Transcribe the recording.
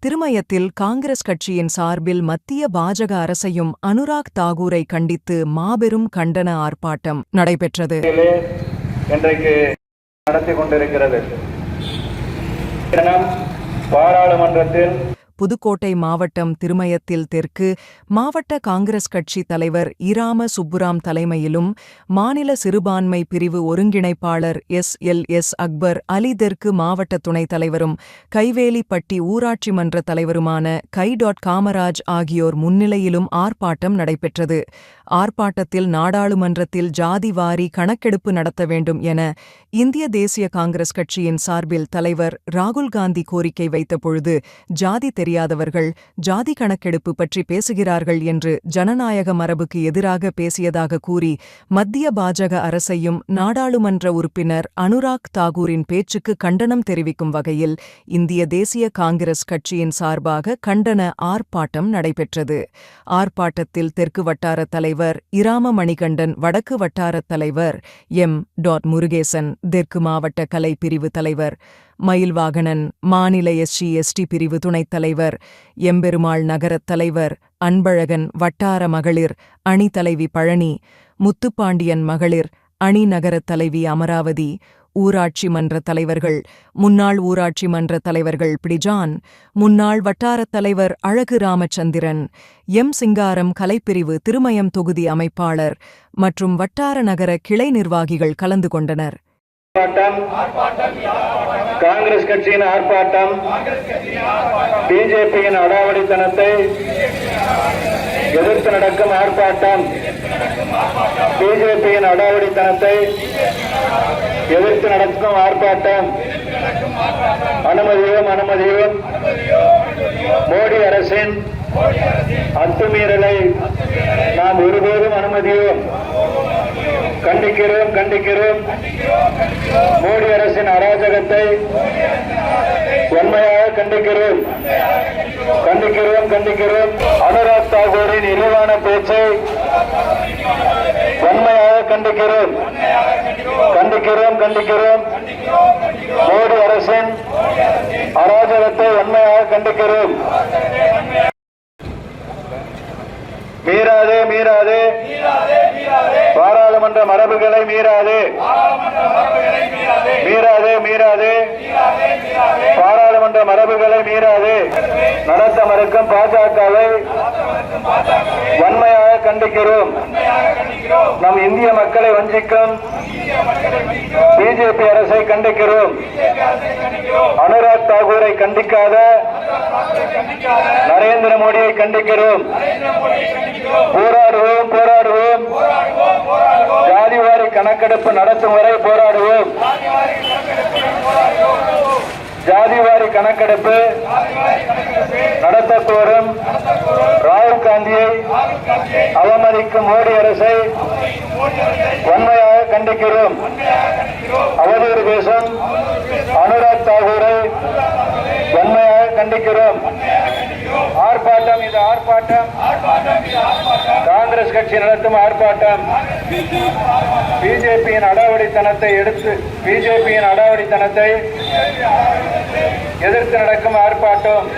திருமயத்தில் காங்கிரஸ் கட்சியின் சார்பில் மத்திய பாஜக அரசையும் அனுராக் தாகூரை கண்டித்து மாபெரும் கண்டன ஆர்ப்பாட்டம் நடைபெற்றது. இன்றைக்கு நடத்தி கொண்டிருக்கிறது. பாராளுமன்றத்தில் புதுக்கோட்டை மாவட்டம் திருமயத்தில் தெற்கு மாவட்ட காங்கிரஸ் கட்சி தலைவர் இராம சுப்புராம் தலைமையிலும் மாநில சிறுபான்மை பிரிவு ஒருங்கிணைப்பாளர் S. L. S. Akbar Ali தெற்கு மாவட்ட துணைத் தலைவரும் கைவேலிப்பட்டி ஊராட்சி மன்ற தலைவருமான கை டாட் காமராஜ் ஆகியோர் முன்னிலையிலும் ஆர்ப்பாட்டம் நடைபெற்றது. ஆர்ப்பாட்டத்தில் நாடாளுமன்றத்தில் ஜாதி வாரி கணக்கெடுப்பு நடத்த வேண்டும் என இந்திய தேசிய காங்கிரஸ் கட்சியின் சார்பில் தலைவர் ராகுல் காந்தி கோரிக்கை வைத்தபொழுது ஜாதி தெரியாதவர்கள் ஜாதி கணக்கெடுப்பு பற்றி பேசுகிறார்கள் என்று ஜனநாயக மரபுக்கு எதிராக பேசியதாக கூறி மத்திய பாஜக அரசையும் நாடாளுமன்ற உறுப்பினர் அனுராக் தாகூரின் பேச்சுக்கு கண்டனம் தெரிவிக்கும் வகையில் இந்திய தேசிய காங்கிரஸ் கட்சியின் சார்பாக கண்டன ஆர்ப்பாட்டம் நடைபெற்றது. ஆர்ப்பாட்டத்தில் தெற்கு வட்டார தலைவர் இராம மணிகண்டன் வடக்கு வட்டாரத் தலைவர் எம். டாட் முருகேசன் தெற்கு மாவட்ட கலை பிரிவு தலைவர் மயில்வாகனன் மாநில எஸ்சி எஸ்டி பிரிவு துணைத் தலைவர் எம்பெருமாள் நகரத் தலைவர் அன்பழகன் வட்டார மகளிர் அணி தலைவி பழனி முத்துப்பாண்டியன் மகளிர் அணி நகரத் தலைவி அமராவதி ஊராட்சி மன்ற தலைவர்கள் முன்னாள் ஊராட்சி மன்ற தலைவர்கள் பிடிஜான் முன்னாள் வட்டாரத் தலைவர் அழகு ராமச்சந்திரன் எம் சிங்காரம் கலைப்பிரிவு திருமயம் தொகுதி அமைப்பாளர் மற்றும் வட்டார நகர கிளை நிர்வாகிகள் கலந்து கொண்டனர். காங்கிரஸ் கட்சியின் ஆர்ப்பாட்டம். பிஜேபியின் அடாவடித்தனத்தை எதிர்த்து நடக்கும் ஆர்ப்பாட்டம். பிஜேபியின் அடாவடித்தனத்தை எதிர்த்து நடக்கும் ஆர்ப்பாட்டம். அனுமதியும் அனுமதியும். மோடி அரசின் அத்துமீறலை நாம் ஒருபோதும் அனுமதியும். கண்டிக்கிறோம் கண்டிக்கிறோம். மோடி அரசின் அராஜகத்தை உண்மையாக கண்டிக்கிறோம். கண்டிக்கிறோம் கண்டிக்கிறோம். அனுராக் தாகூரின் இழிவான பேச்சை உண்மையாக கண்டிக்கிறோம். கண்டிக்கிறோம் கண்டிக்கிறோம். மோடி அரசின் அராஜகத்தை உண்மையாக கண்டிக்கிறோம். மீறாதே மீறாதே. பாராளுமன்ற மரபுகளை மீறாதே. மீறாதே. மீறாதே பாராளுமன்ற மரபுகளை மீறாதே. நடத்த மறுக்கும் பாஜகவை வன்மையாக கண்டிக்கிறோம். நம் இந்திய மக்களை வஞ்சிக்கும் பிஜேபி அரசை கண்டிக்கிறோம். அனுராக் தாகூரை கண்டிக்காத நரேந்திர மோடியை கண்டிக்கிறோம். போராடுவோம் போராடுவோம். கணக்கெடுப்பு நடத்தும் வரை போராடுவோம். ஜாதிவாரி கணக்கெடுப்பு நடத்த கோரும் ராகுல் காந்தியை அவமதிக்கும் மோடி அரசை வன்மையாக கண்டிக்கிறோம். அவதூறு பேசும். அனுராக் தாகூரை வன்மையாக கண்டிக்கிறோம். ஆர்ப்பாட்டம் இது ஆர்ப்பாட்டம். காங்கிரஸ் கட்சி நடத்தும் ஆர்ப்பாட்டம். பிஜேபியின் அடாவடித்தனத்தை எடுத்து பிஜேபியின் அடாவடித்தனத்தை எதிர்த்து நடக்கும் ஆர்ப்பாட்டம்.